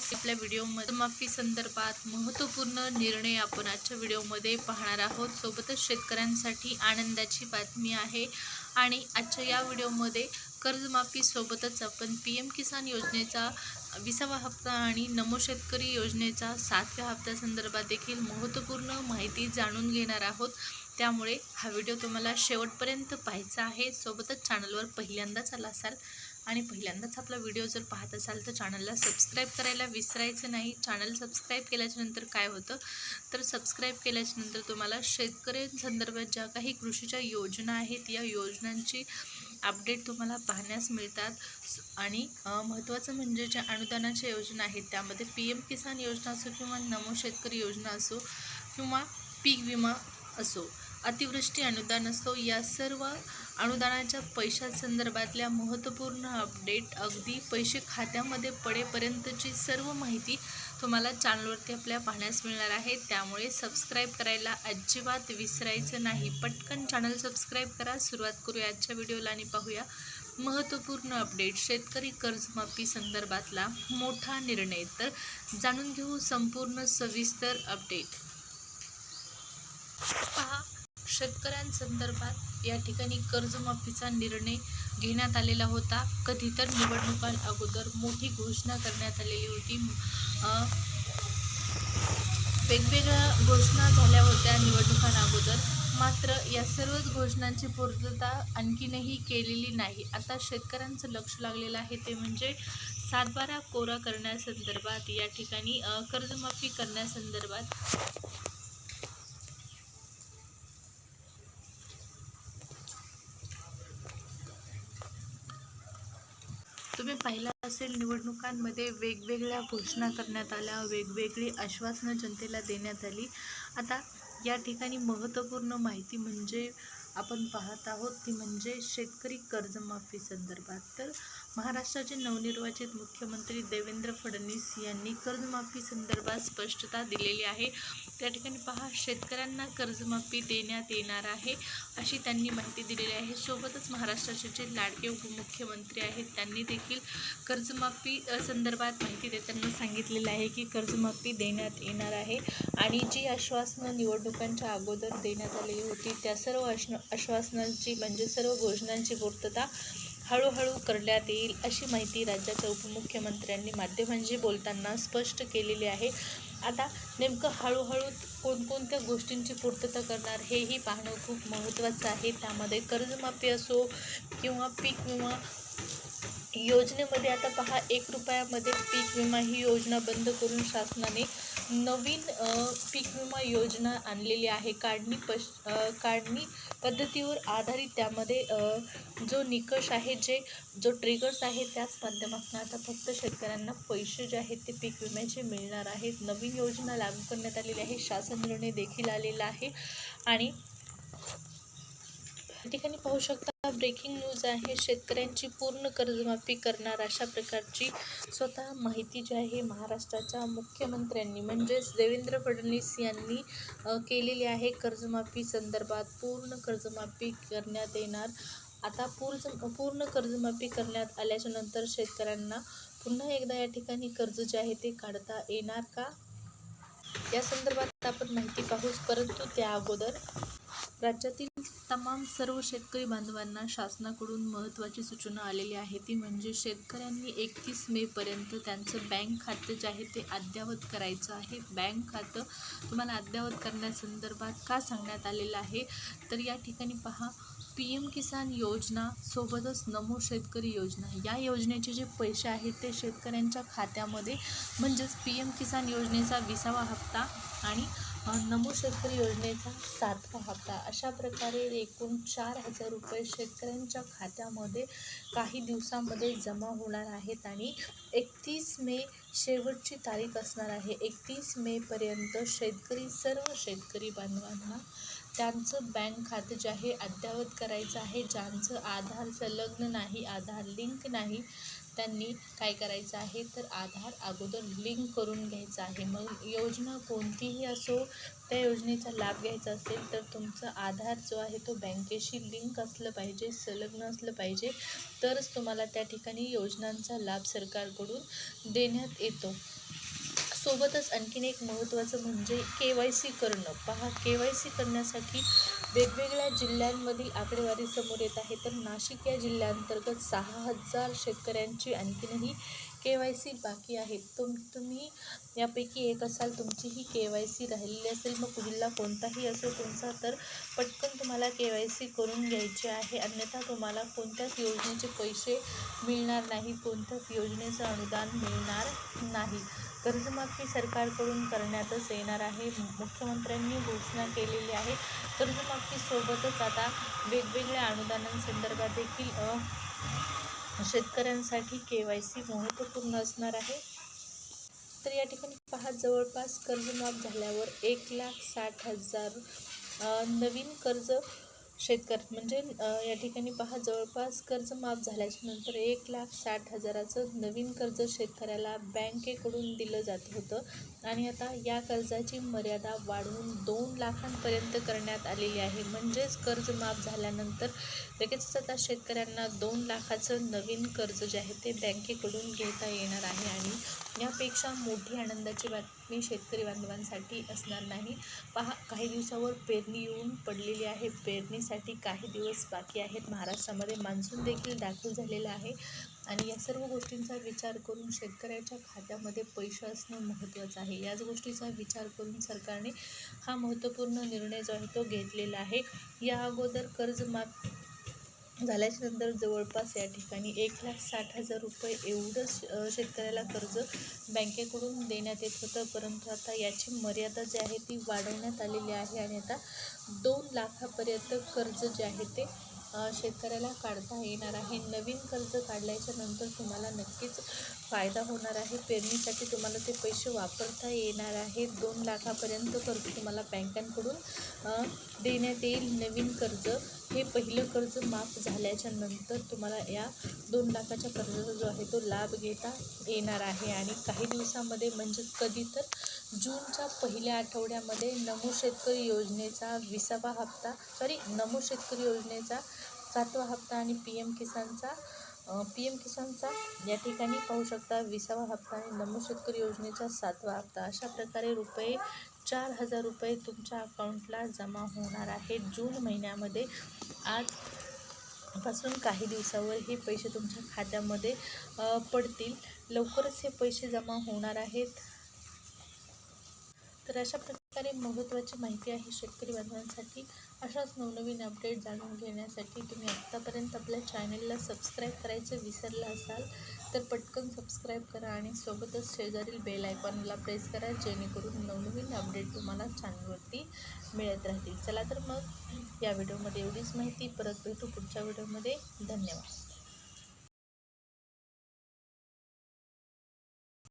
आपल्या व्हिडिओमध्ये माफी संदर्भात महत्त्वपूर्ण निर्णय आपण आजच्या व्हिडिओमध्ये पाहणार आहोत. सोबतच शेतकऱ्यांसाठी आनंदाची बातमी आहे. आणि आजच्या या व्हिडिओमध्ये कर्जमाफीसोबतच आपण पी एम किसान योजनेचा विसावा हप्ता आणि नमो शेतकरी योजनेचा सातव्या हप्त्यासंदर्भात देखील महत्त्वपूर्ण माहिती जाणून घेणार आहोत. त्यामुळे हा व्हिडिओ तुम्हाला शेवटपर्यंत पाहायचा आहे. सोबतच चॅनलवर पहिल्यांदाच आला असाल आणि पहिल्यांदाच आपला व्हिडिओ जर पाहत असाल तर चॅनलला सबस्क्राईब करायला विसरायचं नाही. चॅनल सबस्क्राईब केल्याच्यानंतर काय होतं? तर सबस्क्राईब केल्याच्यानंतर तुम्हाला शेतकऱ्यांसंदर्भात ज्या काही कृषीच्या योजना आहेत या योजनांची अपडेट तुम्हाला पाहण्यास मिळतात. आणि महत्त्वाचं म्हणजे ज्या अनुदानाच्या योजना आहेत त्यामध्ये पी एम किसान योजना असो किंवा नमो शेतकरी योजना असो किंवा पीक विमा असो अतिवृष्टी अनुदान असो या सर्व अनुदानाच्या पैशासंदर्भातल्या महत्त्वपूर्ण अपडेट अगदी पैसे खात्यामध्ये पडेपर्यंतची सर्व माहिती तुम्हाला चॅनलवरती आपल्या पाहण्यास मिळणार आहे. त्यामुळे सबस्क्राईब करायला अजिबात विसरायचं नाही. पटकन चॅनल सबस्क्राईब करा. सुरुवात करूया आजच्या व्हिडिओला आणि पाहूया महत्त्वपूर्ण अपडेट शेतकरी कर्जमाफी संदर्भातला मोठा निर्णय. तर जाणून घेऊ संपूर्ण सविस्तर अपडेट पहा शेतकऱ्यांसंदर्भात या ठिकाणी कर्जमाफीचा निर्णय घेण्यात आलेला होता. कधी तर निवडणुका अगोदर मोठी घोषणा करण्यात आलेली होती. वेगवेगळ्या घोषणा झाल्या होत्या निवडणुकां अगोदर. मात्र या सर्वच घोषणांची पूर्तता आणखीनही केलेली नाही. आता शेतकऱ्यांचं लक्ष लागलेलं आहे ते म्हणजे सातबारा कोरा करण्यासंदर्भात या ठिकाणी कर्जमाफी करण्यासंदर्भात तुम्ही पाहिलं असेल निवडणुकांमध्ये वेगवेगळ्या घोषणा करण्यात आल्या वेगवेगळी आश्वासनं जनतेला देण्यात आली. आता या ठिकाणी महत्त्वपूर्ण माहिती म्हणजे आपण पाहत आहोत ती म्हणजे शेतकरी कर्जमाफी संदर्भात. तर महाराष्ट्राचे नवनिर्वाचित मुख्यमंत्री देवेंद्र फडणवीस यांनी कर्जमाफी संदर्भात स्पष्टता दिलेली आहे. त्या ठिकाणी पहा शेतकऱ्यांना कर्जमाफी देण्यात येणार आहे अशी त्यांनी माहिती दिलेली आहे. सोबतच महाराष्ट्राचे जे लाडके उपमुख्यमंत्री आहेत त्यांनी देखील कर्जमाफी संदर्भात माहिती देताना सांगितलेलं आहे की कर्जमाफी देण्यात येणार आहे आणि जी आश्वासनं निवडणुकांच्या अगोदर देण्यात आलेली होती त्या सर्व आश्न आश्वासनांची म्हणजे सर्व घोषणांची पूर्तता हळूहळू करण्यात येईल अशी माहिती राज्याच्या उपमुख्यमंत्र्यांनी माध्यमांशी बोलताना स्पष्ट केलेली आहे. आता नेमकं हळूहळू कोणकोणत्या गोष्टींची पूर्तता करणार हेही पाहणं खूप महत्त्वाचं आहे. त्यामध्ये कर्जमाफी असो किंवा पीक विमा योजनेमध्ये आता पहा एक रुपयामध्ये पीक विमा ही योजना बंद करून शासनाने नवीन पीक विमा योजना आणलेली आहे. काढणी पश काढणी पद्धतीवर आधारित त्यामध्ये जो निकष आहे जे जो ट्रिगर्स आहे त्याच माध्यमातून आता फक्त शेतकऱ्यांना पैसे जे आहेत ते पीक विम्याचे मिळणार आहेत. नवीन योजना लागू करण्यात आलेली आहे. शासन निर्णय देखील आलेला आहे. आणि या ठिकाणी पाहू शकता ब्रेकिंग न्यूज आहे. शेतकऱ्यांची पूर्ण कर्जमाफी करणार अशा प्रकारची स्वतः माहिती जी आहे महाराष्ट्राच्या मुख्यमंत्र्यांनी म्हणजेच देवेंद्र फडणवीस यांनी केलेली आहे. कर्जमाफी संदर्भात पूर्ण कर्जमाफी करण्यात येणार. आता पूर्ण पूर्ण कर्जमाफी करण्यात आल्याच्यानंतर शेतकऱ्यांना पुन्हा एकदा या ठिकाणी कर्ज जे आहे ते काढता येणार का? या संदर्भात आपण माहिती पाहूच परंतु त्या अगोदर राज्यातील तमाम सर्व शेतकरी बांधवांना शासनाकडून महत्त्वाची सूचना आलेली आहे. ती म्हणजे शेतकऱ्यांनी एकतीस मेपर्यंत त्यांचं बँक खातं जे आहे ते अद्ययावत करायचं आहे. बँक खातं तुम्हाला अद्ययावत करण्यासंदर्भात का सांगण्यात आलेलं आहे? तर या ठिकाणी पहा पी एम किसान योजना सोबतच नमो शेतकरी योजना. या योजनेचे जे पैसे आहेत ते शेतकऱ्यांच्या खात्यामध्ये म्हणजेच पी एम किसान योजनेचा विसावा हप्ता आणि नमो शेतकरी योजनेचा सातवा हप्ता अशा प्रकारे एकूण चार हजार रुपये शेतकऱ्यांच्या खात्यामध्ये काही दिवसामध्ये जमा होणार आहेत आणि एकतीस मे शेवटची तारीख असणार आहे. एकतीस मेपर्यंत शेतकरी सर्व शेतकरी बांधवांना त्यांचं बँक खातं जे आहे अद्ययावत करायचं आहे. ज्यांचं आधार संलग्न नाही आधार लिंक नाही त्यांनी काय करायचं आहे? तर आधार अगोदर लिंक करून घ्यायचं आहे. मग योजना कोणतीही असो त्या योजनेचा लाभ घ्यायचा असेल तर तुमचा आधार जो आहे तो बँकेशी लिंक असलं पाहिजे संलग्न असलं पाहिजे. तरच तुम्हाला त्या ठिकाणी योजनांचा लाभ सरकारकडून देण्यात येतो. सोबतच आणखीन एक महत्त्वाचं म्हणजे के वाय सी करणं. पहा के वाय सी करण्यासाठी वेगवेगळ्या जिल्ह्यांमधील आकडेवारी समोर येत आहे. तर नाशिक या जिल्ह्याअंतर्गत सहा हजार शेतकऱ्यांची आणखीनही के वाय सी बाकी आहे. तुम तुम्ही यापैकी एक असाल तुमची ही के वाय सी राहिलेली असेल मग जिल्हा कोणताही असो तुमचा तर पटकन तुम्हाला के वाय सी करून घ्यायची आहे. अन्यथा तुम्हाला कोणत्याच योजनेचे पैसे मिळणार नाही कोणत्याच योजनेचं अनुदान मिळणार नाही. कर्जमाफी सरकारकडून करण्यातच येणार आहे. मुख्यमंत्र्यांनी घोषणा केलेली आहे. कर्जमाफीसोबतच आता वेगवेगळ्या अनुदानांसंदर्भात देखील शेतकऱ्यांसाठी के वाय सी महत्त्वपूर्ण असणार आहे. तर या ठिकाणी पहा जवळपास कर्जमाफ झाल्यावर एक लाख साठ हजार नवीन कर्ज शेतकरी म्हणजे या ठिकाणी पहा जवळपास कर्ज माफ झाल्याच्यानंतर एक लाख साठ हजाराचं नवीन कर्ज शेतकऱ्याला बँकेकडून दिलं जात होतं. आणि आता या कर्जाची मर्यादा वाढवून दोन लाखांपर्यंत करण्यात आलेली आहे. म्हणजेच कर्ज माफ झाल्यानंतर लगेचच आता शेतकऱ्यांना दोन लाखाचं नवीन कर्ज जे आहे ते बँकेकडून घेता येणार आहे. आणि यापेक्षा मोठी आनंदाची बातमी शेतकरी बांधवांसाठी असणार नाही. पहा काही दिवसावर पेरणी येऊन पडलेली आहे. पेरणीसाठी काही दिवस बाकी आहेत. महाराष्ट्रामध्ये मान्सून देखील दाखल झालेला आहे. आणि या सर्व गोष्टींचा विचार करून शेतकऱ्याच्या खात्यामध्ये पैसे असणं महत्त्वाचं आहे. याच गोष्टीचा विचार करून सरकारने हा महत्त्वपूर्ण निर्णय जो आहे तो घेतलेला आहे. या अगोदर कर्जमाफ झाल्याच्यानंतर जवळपास या ठिकाणी एक लाख साठ हजार रुपये एवढं शेतकऱ्याला कर्ज बँकेकडून देण्यात येत होतं. परंतु आता याची मर्यादा जी आहे ती वाढवण्यात आलेली आहे आणि आता दोन लाखापर्यंत कर्ज जे आहे ते शेतकऱ्याला काढता येणार आहे. नवीन कर्ज काढल्याच्या नंतर तुम्हाला नक्कीच फायदा होणार आहे. पेरणीसाठी तुम्हाला ते पैसे वापरता येणार आहे. दोन लाखापर्यंत कर्ज तुम्हाला बँकांकडून देण्यात येईल. नवीन कर्ज हे पहिलं कर्ज माफ झाल्याच्यानंतर तुम्हाला या दोन लाखाच्या कर्जाचा जो आहे तो लाभ घेता येणार आहे. आणि काही दिवसामध्ये म्हणजे कधी तर जूनच्या पहिल्या आठवड्यामध्ये नमो शेतकरी योजनेचा विसावा हप्ता सॉरी नमो शेतकरी योजनेचा सातवा हप्ता आणि पी एम किसानचा पी एम किसानचा या ठिकाणी पाहू शकता विसावा हप्ता आणि नमो शेतकरी योजनेचा सातवा हप्ता. अशा प्रकारे रुपये चार हजार रुपये तुमच्या अकाउंटला जमा होणार आहेत जून महिन्यामध्ये आज पासून काही दिवसावर हे पैसे तुमच्या खात्यामध्ये पडतील. लवकरच हे पैसे जमा होणार आहेत. तर अशा प्रकारे महत्त्वाची माहिती आहे शेतकरी बांधवांसाठी. अशाच नवनवीन अपडेट जाणून घेण्यासाठी तुम्ही आत्तापर्यंत आपल्या चॅनलला सबस्क्राईब करायचं विसरला असाल तर पटकन सबस्क्राईब करा आणि सोबतच शेजारील बेल आयकॉनला प्रेस करा जेणेकरून नवनवीन अपडेट तुम्हाला चॅनलवरती मिळत राहतील. चला तर मग या व्हिडिओमध्ये एवढीच माहिती. परत भेटू पुढच्या व्हिडिओमध्ये धन्यवाद.